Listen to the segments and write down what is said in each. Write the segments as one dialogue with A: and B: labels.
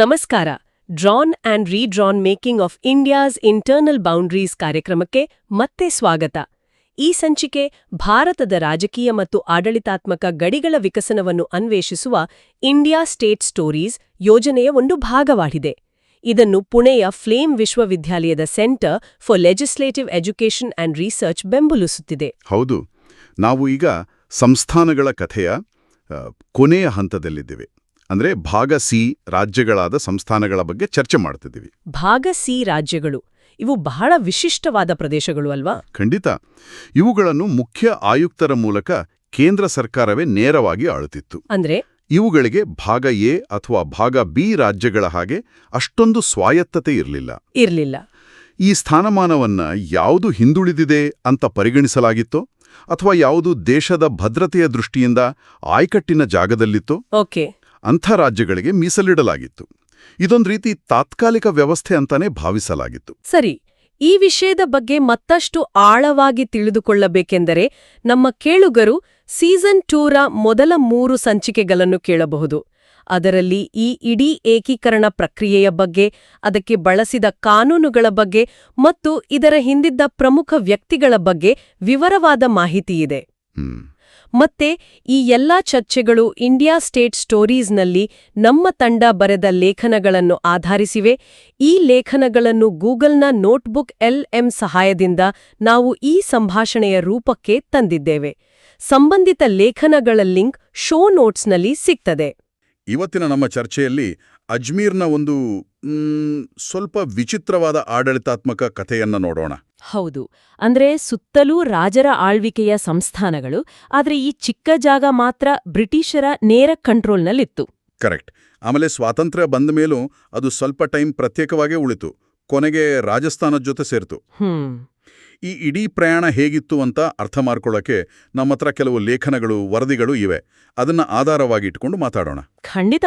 A: ನಮಸ್ಕಾರ. Drawn and redrawn making of India's internal boundaries ಕಾರ್ಯಕ್ರಮಕ್ಕೆ ಮತ್ತೆ ಸ್ವಾಗತ. ಈ ಸಂಚಿಕೆ ಭಾರತದ ರಾಜಕೀಯ ಮತ್ತು ಆಡಳಿತಾತ್ಮಕ ಗಡಿಗಳ ವಿಕಸನವನ್ನು ಅನ್ವೇಷಿಸುವ ಇಂಡಿಯಾ ಸ್ಟೇಟ್ ಸ್ಟೋರೀಸ್ ಯೋಜನೆಯ ಒಂದು ಭಾಗವಾಗಿದೆ. ಇದನ್ನು ಪುಣೆಯ ಫ್ಲೇಮ್ ವಿಶ್ವವಿದ್ಯಾಲಯದ centre for legislative education and research ಬೆಂಬಲಿಸುತ್ತಿದೆ.
B: ಹೌದು. ನಾವು ಈಗ ಸಂಸ್ಥಾನಗಳ ಕಥೆಯ ಕೊನೆಯ ಹಂತದಲ್ಲಿದ್ದೇವೆ. ಅಂದ್ರೆ ಭಾಗ ಸಿ ರಾಜ್ಯಗಳಾದ ಸಂಸ್ಥಾನಗಳ ಬಗ್ಗೆ ಚರ್ಚೆ ಮಾಡ್ತಿದ್ದೀವಿ.
A: ಭಾಗ ಸಿ ರಾಜ್ಯಗಳು ಇವು ಬಹಳ ವಿಶಿಷ್ಟವಾದ ಪ್ರದೇಶಗಳು ಅಲ್ವಾ?
B: ಖಂಡಿತ. ಇವುಗಳನ್ನು ಮುಖ್ಯ ಆಯುಕ್ತರ ಮೂಲಕ ಕೇಂದ್ರ ಸರ್ಕಾರವೇ ನೇರವಾಗಿ ಆಳುತ್ತಿತ್ತು.
A: ಅಂದ್ರೆ?
B: ಇವುಗಳಿಗೆ ಭಾಗ ಎ ಅಥವಾ ಭಾಗ ಬಿ ರಾಜ್ಯಗಳ ಹಾಗೆ ಅಷ್ಟೊಂದು ಸ್ವಾಯತ್ತತೆ ಇರಲಿಲ್ಲ.
A: ಇರಲಿಲ್ಲ.
B: ಈ ಸ್ಥಾನಮಾನವನ್ನ ಯಾವುದು ಹಿಂದುಳಿದಿದೆ ಅಂತ ಪರಿಗಣಿಸಲಾಗಿತ್ತೋ ಅಥವಾ ಯಾವುದು ದೇಶದ ಭದ್ರತೆಯ ದೃಷ್ಟಿಯಿಂದ ಆಯ್ಕಟ್ಟಿನ ಜಾಗದಲ್ಲಿತ್ತೋ
A: ಓಕೆ.
B: ಅಂಥ ರಾಜ್ಯಗಳಿಗೆ ಮೀಸಲಿಡಲಾಗಿತ್ತು. ಇದೊಂದು ರೀತಿ ತಾತ್ಕಾಲಿಕ ವ್ಯವಸ್ಥೆ ಅಂತಾನೆ ಭಾವಿಸಲಾಗಿತ್ತು.
A: ಸರಿ ಈ ವಿಷಯದ ಬಗ್ಗೆ ಮತ್ತಷ್ಟು ಆಳವಾಗಿ ತಿಳಿದುಕೊಳ್ಳಬೇಕೆಂದರೆ ನಮ್ಮ ಕೇಳುಗರು ಸೀಸನ್ ಟೂರ ಮೊದಲ ಮೂರು ಸಂಚಿಕೆಗಳನ್ನು ಕೇಳಬಹುದು. ಅದರಲ್ಲಿ ಈ ಇಡೀ ಏಕೀಕರಣ ಪ್ರಕ್ರಿಯೆಯ ಬಗ್ಗೆ ಅದಕ್ಕೆ ಬಳಸಿದ ಕಾನೂನುಗಳ ಬಗ್ಗೆ ಮತ್ತು ಇದರ ಹಿಂದಿದ್ದ ಪ್ರಮುಖ ವ್ಯಕ್ತಿಗಳ ಬಗ್ಗೆ ವಿವರವಾದ ಮಾಹಿತಿಯಿದೆ.
B: ಹ್ಮ್.
A: ಮತ್ತೆ ಈ ಎಲ್ಲಾ ಚರ್ಚೆಗಳು ಇಂಡಿಯಾ ಸ್ಟೇಟ್ ಸ್ಟೋರೀಸ್ನಲ್ಲಿ ನಮ್ಮ ತಂಡ ಬರೆದ ಲೇಖನಗಳನ್ನು ಆಧರಿಸಿವೆ. ಈ ಲೇಖನಗಳನ್ನು ಗೂಗಲ್ನ ನೋಟ್ಬುಕ್ ಎಲ್ ಎಂ ಸಹಾಯದಿಂದ ನಾವು ಈ ಸಂಭಾಷಣೆಯ ರೂಪಕ್ಕೆ ತಂದಿದ್ದೇವೆ. ಸಂಬಂಧಿತ ಲೇಖನಗಳ ಲಿಂಕ್ ಶೋ ನೋಟ್ಸ್ನಲ್ಲಿ ಸಿಗ್ತದೆ.
B: ಇವತ್ತಿನ ನಮ್ಮ ಚರ್ಚೆಯಲ್ಲಿ ಅಜ್ಮೀರ್ನ ಒಂದು ಸ್ವಲ್ಪ ವಿಚಿತ್ರವಾದ ಆಡಳಿತಾತ್ಮಕ ಕಥೆಯನ್ನ ನೋಡೋಣ.
C: ಹೌದು. ಅಂದ್ರೆ ಸುತ್ತಲೂ ರಾಜರ ಆಳ್ವಿಕೆಯ ಸಂಸ್ಥಾನಗಳು ಆದರೆ ಈ ಚಿಕ್ಕ ಜಾಗ ಮಾತ್ರ ಬ್ರಿಟಿಷರ ನೇರ ಕಂಟ್ರೋಲ್ನಲ್ಲಿತ್ತು.
B: ಕರೆಕ್ಟ್. ಆಮೇಲೆ ಸ್ವಾತಂತ್ರ್ಯ ಬಂದ ಮೇಲೂ ಅದು ಸ್ವಲ್ಪ ಟೈಮ್ ಪ್ರತ್ಯೇಕವಾಗೇ ಉಳಿತು. ಕೊನೆಗೆ ರಾಜಸ್ಥಾನದ ಜೊತೆ ಸೇರ್ತು. ಈ ಇಡೀ ಪ್ರಯಾಣ ಹೇಗಿತ್ತು ಅಂತ ಅರ್ಥ ಮಾಡ್ಕೊಳ್ಳೋಕೆ ನಮ್ಮ ಹತ್ರ ಕೆಲವು ಲೇಖನಗಳು ವರದಿಗಳು ಇವೆ. ಅದನ್ನ ಆಧಾರವಾಗಿ ಇಟ್ಕೊಂಡು ಮಾತಾಡೋಣ.
C: ಖಂಡಿತ.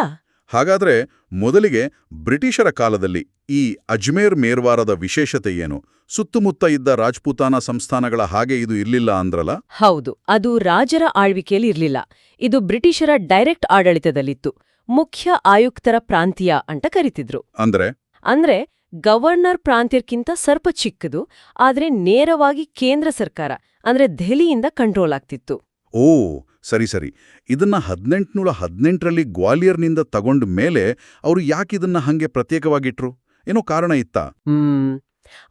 B: ಹಾಗಾದ್ರೆ ಮೊದಲಿಗೆ ಬ್ರಿಟಿಷರ ಕಾಲದಲ್ಲಿ ಈ ಅಜ್ಮೇರ್ ಮೇರ್ವಾರದ ವಿಶೇಷತೆ ಏನು? ಸುತ್ತಮುತ್ತ ಇದ್ದ ರಾಜ್ಪೂತಾನ ಸಂಸ್ಥಾನಗಳ ಹಾಗೆ ಇದು ಇರ್ಲಿಲ್ಲ ಅಂದ್ರಲ್ಲ?
C: ಹೌದು ಅದು ರಾಜರ ಆಳ್ವಿಕೆಯಲ್ಲಿ ಇರ್ಲಿಲ್ಲ. ಇದು ಬ್ರಿಟಿಷರ ಡೈರೆಕ್ಟ್ ಆಡಳಿತದಲ್ಲಿತ್ತು ಮುಖ್ಯ ಆಯುಕ್ತರ ಪ್ರಾಂತೀಯ ಅಂತ ಕರಿತಿದ್ರು.
B: ಅಂದ್ರೆ?
C: ಅಂದ್ರೆ ಗವರ್ನರ್ ಪ್ರಾಂತ್ಯಕ್ಕಿಂತ ಸ್ವಲ್ಪ ಚಿಕ್ಕದು ಆದ್ರೆ ನೇರವಾಗಿ ಕೇಂದ್ರ ಸರ್ಕಾರ ಅಂದ್ರೆ ದೆಹಲಿಯಿಂದ ಕಂಟ್ರೋಲ್ ಆಗ್ತಿತ್ತು.
B: ಓ ಸರಿ ಸರಿ. ಇದನ್ನ ಹದಿನೆಂಟುನೂರ ಹದಿನೆಂಟರಲ್ಲಿ ಗ್ವಾಲಿಯರ್ನಿಂದ ತಗೊಂಡ ಮೇಲೆ ಅವರು ಯಾಕಿದನ್ನ ಹಂಗೆ ಪ್ರತ್ಯೇಕವಾಗಿಟ್ರು? ಏನೋ ಕಾರಣ ಇತ್ತಾ?
A: ಹ್ಮ್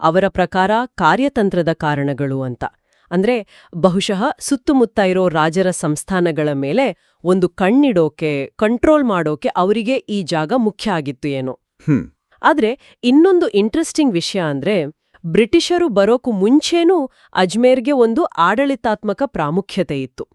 A: ಅವರ ಪ್ರಕಾರ ಕಾರ್ಯತಂತ್ರದ ಕಾರಣಗಳು ಅಂತ. ಅಂದ್ರೆ ಬಹುಶಃ ಸುತ್ತಮುತ್ತ ಇರೋ ರಾಜರ ಸಂಸ್ಥಾನಗಳ ಮೇಲೆ ಒಂದು ಕಣ್ಣಿಡೋಕೆ ಕಂಟ್ರೋಲ್ ಮಾಡೋಕೆ ಅವರಿಗೆ ಈ ಜಾಗ ಮುಖ್ಯ ಆಗಿತ್ತು ಏನೋ.
B: ಹ್ಮ್.
A: ಆದ್ರೆ ಇನ್ನೊಂದು ಇಂಟ್ರೆಸ್ಟಿಂಗ್ ವಿಷಯ ಅಂದ್ರೆ ಬ್ರಿಟಿಷರು ಬರೋಕು ಮುಂಚೆನೂ ಅಜ್ಮೇರ್ಗೆ ಒಂದು ಆಡಳಿತಾತ್ಮಕ ಪ್ರಾಮುಖ್ಯತೆ ಇತ್ತು.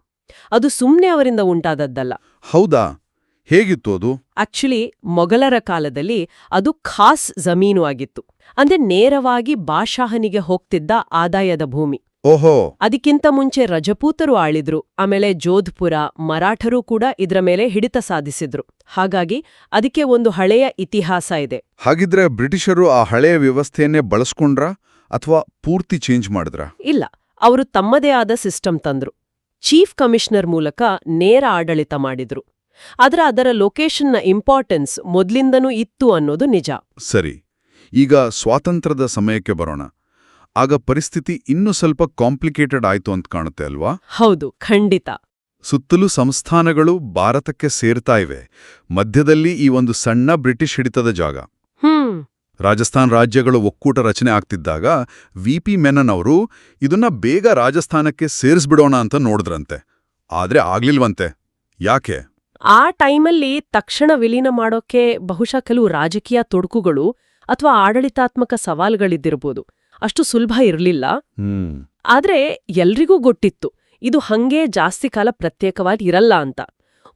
A: ಅದು ಸುಮ್ನೆ ಅವರಿಂದ ಉಂಟಾದದ್ದಲ್ಲ.
B: ಹೌದಾ? ಹೇಗಿತ್ತು ಅದು?
A: ಆಕ್ಚುಲಿ ಮೊಘಲರ ಕಾಲದಲ್ಲಿ ಅದು ಖಾಸ್ ಜಮೀನು ಆಗಿತ್ತು. ಅಂದ್ರೆ ನೇರವಾಗಿ ಬಾಷಾಹನಿಗೆ ಹೋಗ್ತಿದ್ದ ಆದಾಯದ ಭೂಮಿ.
B: ಓಹೋ.
A: ಅದಕ್ಕಿಂತ ಮುಂಚೆ ರಜಪೂತರು ಆಳಿದ್ರು ಆಮೇಲೆ ಜೋಧ್ಪುರ ಮರಾಠರು ಕೂಡ ಇದ್ರ ಮೇಲೆ ಹಿಡಿತ ಸಾಧಿಸಿದ್ರು. ಹಾಗಾಗಿ ಅದಕ್ಕೆ ಒಂದು ಹಳೆಯ ಇತಿಹಾಸ ಇದೆ.
B: ಹಾಗಿದ್ರೆ ಬ್ರಿಟಿಷರು ಆ ಹಳೆಯ ವ್ಯವಸ್ಥೆಯನ್ನೇ ಬಳಸ್ಕೊಂಡ್ರ ಅಥವಾ ಪೂರ್ತಿ ಚೇಂಜ್ ಮಾಡಿದ್ರ?
A: ಇಲ್ಲ ಅವರು ತಮ್ಮದೇ ಆದ ಸಿಸ್ಟಮ್ ತಂದ್ರು. ಚೀಫ್ ಕಮಿಷನರ್ ಮೂಲಕ ನೇರ ಆಡಳಿತ ಮಾಡಿದ್ರು. ಆದ್ರೆ ಅದರ ಲೊಕೇಶನ್ನ ಇಂಪಾರ್ಟೆನ್ಸ್ ಮೊದ್ಲಿಂದನೂ ಇತ್ತು ಅನ್ನೋದು ನಿಜ.
B: ಸರಿ ಈಗ ಸ್ವಾತಂತ್ರ್ಯದ ಸಮಯಕ್ಕೆ ಬರೋಣ. ಆಗ ಪರಿಸ್ಥಿತಿ ಇನ್ನೂ ಸ್ವಲ್ಪ ಕಾಂಪ್ಲಿಕೇಟೆಡ್ ಆಯ್ತು ಅಂತ ಕಾಣುತ್ತೆ ಅಲ್ವಾ?
A: ಹೌದು ಖಂಡಿತ.
B: ಸುತ್ತಲೂ ಸಂಸ್ಥಾನಗಳು ಭಾರತಕ್ಕೆ ಸೇರ್ತಾ ಇವೆ. ಮಧ್ಯದಲ್ಲಿ ಈ ಒಂದು ಸಣ್ಣ ಬ್ರಿಟಿಷ್ ಹಿಡಿತದ ಜಾಗ. ರಾಜಸ್ಥಾನ್ ರಾಜ್ಯಗಳು ಒಕ್ಕೂಟ ರಚನೆ ಆಗ್ತಿದ್ದಾಗ ವಿ ಪಿ ಮೆನನ್ ಅವರು ಇದನ್ನ ಬೇಗ ರಾಜಸ್ಥಾನಕ್ಕೆ ಸೇರಿಸ್ಬಿಡೋಣ ಅಂತ ನೋಡಿದ್ರಂತೆ. ಆದ್ರೆ ಆಗ್ಲಿಲ್ವಂತೆ. ಯಾಕೆ?
A: ಆ ಟೈಮಲ್ಲಿ ತಕ್ಷಣ ವಿಲೀನ ಮಾಡೋಕೆ ಬಹುಶಃ ಕೆಲವು ರಾಜಕೀಯ ತೊಡಕುಗಳು ಅಥವಾ ಆಡಳಿತಾತ್ಮಕ ಸವಾಲುಗಳಿದ್ದಿರ್ಬೋದು. ಅಷ್ಟು ಸುಲಭ ಇರಲಿಲ್ಲ. ಆದ್ರೆ ಎಲ್ರಿಗೂ ಗೊತ್ತಿತ್ತು ಇದು ಹಂಗೆ ಜಾಸ್ತಿ ಕಾಲ ಪ್ರತ್ಯೇಕವಾಗಿ ಇರಲ್ಲ ಅಂತ.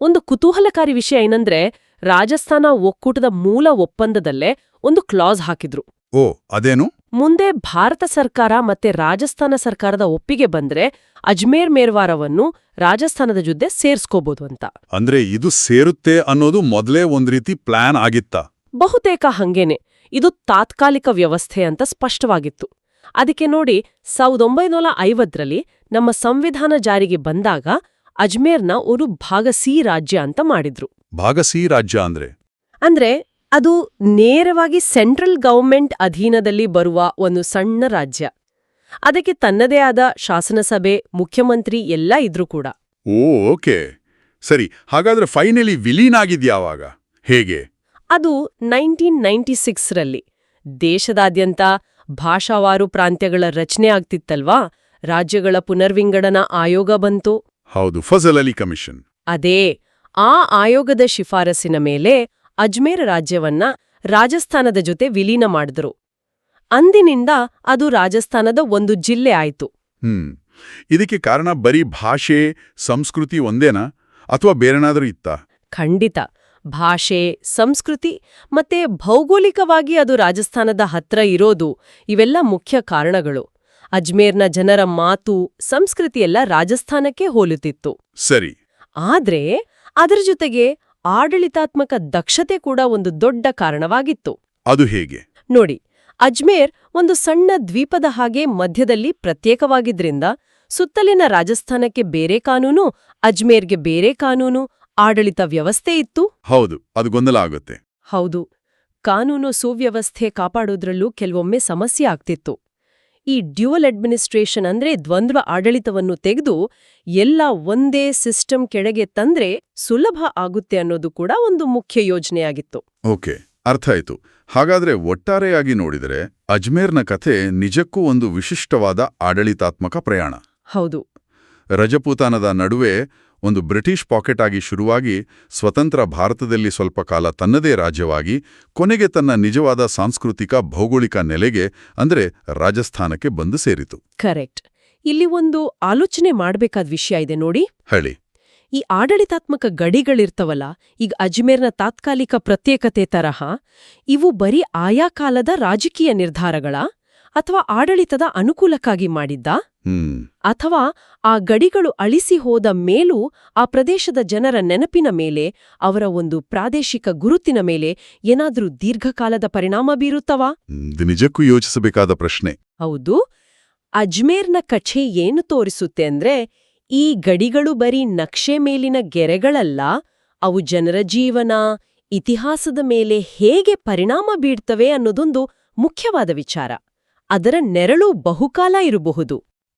A: ಒಂದು ಕುತೂಹಲಕಾರಿ ವಿಷಯ ಏನಂದ್ರೆ ರಾಜಸ್ಥಾನ ಒಕ್ಕೂಟದ ಮೂಲ ಒಪ್ಪಂದದಲ್ಲೇ ಒಂದು ಕ್ಲಾಸ್ ಹಾಕಿದ್ರು.
B: ಓ ಅದೇನು?
A: ಮುಂದೆ ಭಾರತ ಸರ್ಕಾರ ಮತ್ತೆ ರಾಜಸ್ಥಾನ ಸರ್ಕಾರದ ಒಪ್ಪಿಗೆ ಬಂದ್ರೆ ಅಜ್ಮೇರ್ ಮೇರ್ವಾರವನ್ನು ರಾಜಸ್ಥಾನದ ಜೊತೆ ಸೇರ್ಸ್ಕೋಬಹುದು ಅಂತ.
B: ಅಂದ್ರೆ ಇದು ಸೇರುತ್ತೆ ಅನ್ನೋದು ಮೊದಲೇ ಒಂದ್ ರೀತಿ ಪ್ಲಾನ್ ಆಗಿತ್ತ?
A: ಬಹುತೇಕ ಹಂಗೇನೆ. ಇದು ತಾತ್ಕಾಲಿಕ ವ್ಯವಸ್ಥೆ ಅಂತ ಸ್ಪಷ್ಟವಾಗಿತ್ತು. ಅದಕ್ಕೆ ನೋಡಿ ಸಾವಿರದ ಒಂಬೈನೂರ ಐವತ್ತರಲ್ಲಿ ನಮ್ಮ ಸಂವಿಧಾನ ಜಾರಿಗೆ ಬಂದಾಗ ಅಜ್ಮೇರ್ನ ಒಂದು ಭಾಗ ಸಿ ರಾಜ್ಯ ಅಂತ ಮಾಡಿದ್ರು.
B: ಭಾಗ ಸಿ ರಾಜ್ಯ ಅಂದ್ರೆ?
A: ಅಂದ್ರೆ ಅದು ನೇರವಾಗಿ ಸೆಂಟ್ರಲ್ ಗವರ್ಮೆಂಟ್ ಅಧೀನದಲ್ಲಿ ಬರುವ ಒಂದು ಸಣ್ಣ ರಾಜ್ಯ. ಅದಕ್ಕೆ ತನ್ನದೇ ಆದ ಶಾಸನಸಭೆ ಮುಖ್ಯಮಂತ್ರಿ ಎಲ್ಲ ಇದ್ರೂ ಕೂಡ.
B: Oh okay. ಸರಿ ಹಾಗಾದ್ರೆ ಫೈನಲಿ ವಿಲೀನ್ ಆಗಿದ್ಯಾವಾಗ ಹೇಗೆ?
A: ಅದು ನೈನ್ಟೀನ್ ನೈಂಟಿ ಸಿಕ್ಸ್ರಲ್ಲಿ ದೇಶದಾದ್ಯಂತ ಭಾಷಾವಾರು ಪ್ರಾಂತ್ಯಗಳ ರಚನೆ ಆಗ್ತಿತ್ತಲ್ವಾ? ರಾಜ್ಯಗಳ ಪುನರ್ವಿಂಗಡನಾ ಆಯೋಗ ಬಂತು.
B: ಹೌದು ಫಜಲ್ ಅಲಿ ಕಮಿಷನ್.
A: ಅದೇ ಆ ಆಯೋಗದ ಶಿಫಾರಸಿನ ಮೇಲೆ ಅಜ್ಮೇರ್ ರಾಜ್ಯವನ್ನ ರಾಜಸ್ಥಾನದ ಜೊತೆ ವಿಲೀನ ಮಾಡಿದ್ರು. ಅಂದಿನಿಂದ ಅದು ರಾಜಸ್ಥಾನದ ಒಂದು ಜಿಲ್ಲೆ ಆಯಿತು.
B: ಹ್ಮ್ ಇದಕ್ಕೆ ಕಾರಣ ಬರೀ ಭಾಷೆ ಸಂಸ್ಕೃತಿ ಒಂದೇನಾ? ಅಥವಾ ಬೇರೆನಾದರೂ ಇತ್ತಾ?
A: ಖಂಡಿತ. ಭಾಷೆ ಸಂಸ್ಕೃತಿ ಮತ್ತೆ ಭೌಗೋಳಿಕವಾಗಿ ಅದು ರಾಜಸ್ಥಾನದ ಹತ್ರ ಇರೋದು ಇವೆಲ್ಲ ಮುಖ್ಯ ಕಾರಣಗಳು. ಅಜ್ಮೇರ್ನ ಜನರ ಮಾತು ಸಂಸ್ಕೃತಿಯೆಲ್ಲ ರಾಜಸ್ಥಾನಕ್ಕೆ ಹೋಲುತ್ತಿತ್ತು.
B: ಸರಿ.
A: ಆದ್ರೆ ಅದರ ಜೊತೆಗೆ ಆಡಳಿತಾತ್ಮಕ ದಕ್ಷತೆ ಕೂಡ ಒಂದು ದೊಡ್ಡ ಕಾರಣವಾಗಿತ್ತು.
B: ಅದು ಹೇಗೆ?
A: ನೋಡಿ ಅಜ್ಮೇರ್ ಒಂದು ಸಣ್ಣ ದ್ವೀಪದ ಹಾಗೆ ಮಧ್ಯದಲ್ಲಿ ಪ್ರತ್ಯೇಕವಾಗಿದ್ರಿಂದ ಸುತ್ತಲಿನ ರಾಜಸ್ಥಾನಕ್ಕೆ ಬೇರೆ ಕಾನೂನು ಅಜ್ಮೇರ್ಗೆ ಬೇರೆ ಕಾನೂನು ಆಡಳಿತ ವ್ಯವಸ್ಥೆ ಇತ್ತು?
B: ಹೌದು ಅದು ಗೊಂದಲ ಆಗುತ್ತೆ.
A: ಹೌದು. ಕಾನೂನು ಸುವ್ಯವಸ್ಥೆ ಕಾಪಾಡೋದ್ರಲ್ಲೂ ಕೆಲವೊಮ್ಮೆ ಸಮಸ್ಯೆ ಆಗ್ತಿತ್ತು. ಈ ಡ್ಯುವಲ್ ಅಡ್ಮಿನಿಸ್ಟ್ರೇಷನ್ ಅಂದ್ರೆ ದ್ವಂದ್ವ ಆಡಳಿತವನ್ನು ತೆಗೆದು ಎಲ್ಲ ಒಂದೇ ಸಿಸ್ಟಮ್ ಕೆಳಗೆ ತಂದ್ರೆ ಸುಲಭ ಆಗುತ್ತೆ ಅನ್ನೋದು ಕೂಡ ಒಂದು ಮುಖ್ಯ ಯೋಜನೆಯಾಗಿತ್ತು.
B: ಓಕೆ ಅರ್ಥ ಆಯ್ತು. ಹಾಗಾದ್ರೆ ಒಟ್ಟಾರೆಯಾಗಿ ನೋಡಿದರೆ ಅಜ್ಮೇರ್ನ ಕಥೆ ನಿಜಕ್ಕೂ ಒಂದು ವಿಶಿಷ್ಟವಾದ ಆಡಳಿತಾತ್ಮಕ ಪ್ರಯಾಣ.
A: ಹೌದು.
B: ರಜಪೂತಾನದ ನಡುವೆ ಒಂದು ಬ್ರಿಟಿಷ್ ಪಾಕೆಟ್ ಆಗಿ ಶುರುವಾಗಿ ಸ್ವತಂತ್ರ ಭಾರತದಲ್ಲಿ ಸ್ವಲ್ಪ ಕಾಲ ತನ್ನದೇ ರಾಜ್ಯವಾಗಿ ಕೊನೆಗೆ ತನ್ನ ನಿಜವಾದ ಸಾಂಸ್ಕೃತಿಕ ಭೌಗೋಳಿಕ ನೆಲೆಗೆ ಅಂದ್ರೆ ರಾಜಸ್ಥಾನಕ್ಕೆ ಬಂದು ಸೇರಿತು.
A: ಕರೆಕ್ಟ್. ಇಲ್ಲಿ ಒಂದು ಆಲೋಚನೆ ಮಾಡಬೇಕಾದ ವಿಷಯ ಇದೆ ನೋಡಿ.
B: ಹೇಳಿ.
A: ಈ ಆಡಳಿತಾತ್ಮಕ ಗಡಿಗಳಿರ್ತವಲ್ಲ ಈಗ ಅಜ್ಮೇರ್ನ ತಾತ್ಕಾಲಿಕ ಪ್ರತ್ಯೇಕತೆ ತರಹ ಇವು ಬರೀ ಆಯಾ ಕಾಲದ ರಾಜಕೀಯ ನಿರ್ಧಾರಗಳ? ಅಥವಾ ಆಡಳಿತದ ಅನುಕೂಲಕ್ಕಾಗಿ ಮಾಡಿದ್ದ? ಅಥವಾ ಆ ಗಡಿಗಳು ಅಳಿಸಿ ಹೋದ ಮೇಲೂ ಆ ಪ್ರದೇಶದ ಜನರ ನೆನಪಿನ ಮೇಲೆ ಅವರ ಒಂದು ಪ್ರಾದೇಶಿಕ ಗುರುತಿನ ಮೇಲೆ ಏನಾದ್ರೂ ದೀರ್ಘಕಾಲದ ಪರಿಣಾಮ ಬೀರುತ್ತವಾ?
B: ಇದು ನಿಜಕ್ಕೂ ಯೋಚಿಸಬೇಕಾದ ಪ್ರಶ್ನೆ.
A: ಹೌದು. ಅಜ್ಮೇರ್ನ ಕಛೆ ಏನು ತೋರಿಸುತ್ತೆ ಅಂದ್ರೆ ಈ ಗಡಿಗಳು ಬರೀ ನಕ್ಷೆ ಮೇಲಿನ ಗೆರೆಗಳಲ್ಲ ಅವು ಜನರ ಜೀವನ ಇತಿಹಾಸದ ಮೇಲೆ ಹೇಗೆ ಪರಿಣಾಮ ಬೀಳ್ತವೆ ಅನ್ನೋದೊಂದು ಮುಖ್ಯವಾದ ವಿಚಾರ. ಅದರ ನೆರಳು ಬಹುಕಾಲ ಇರಬಹುದು.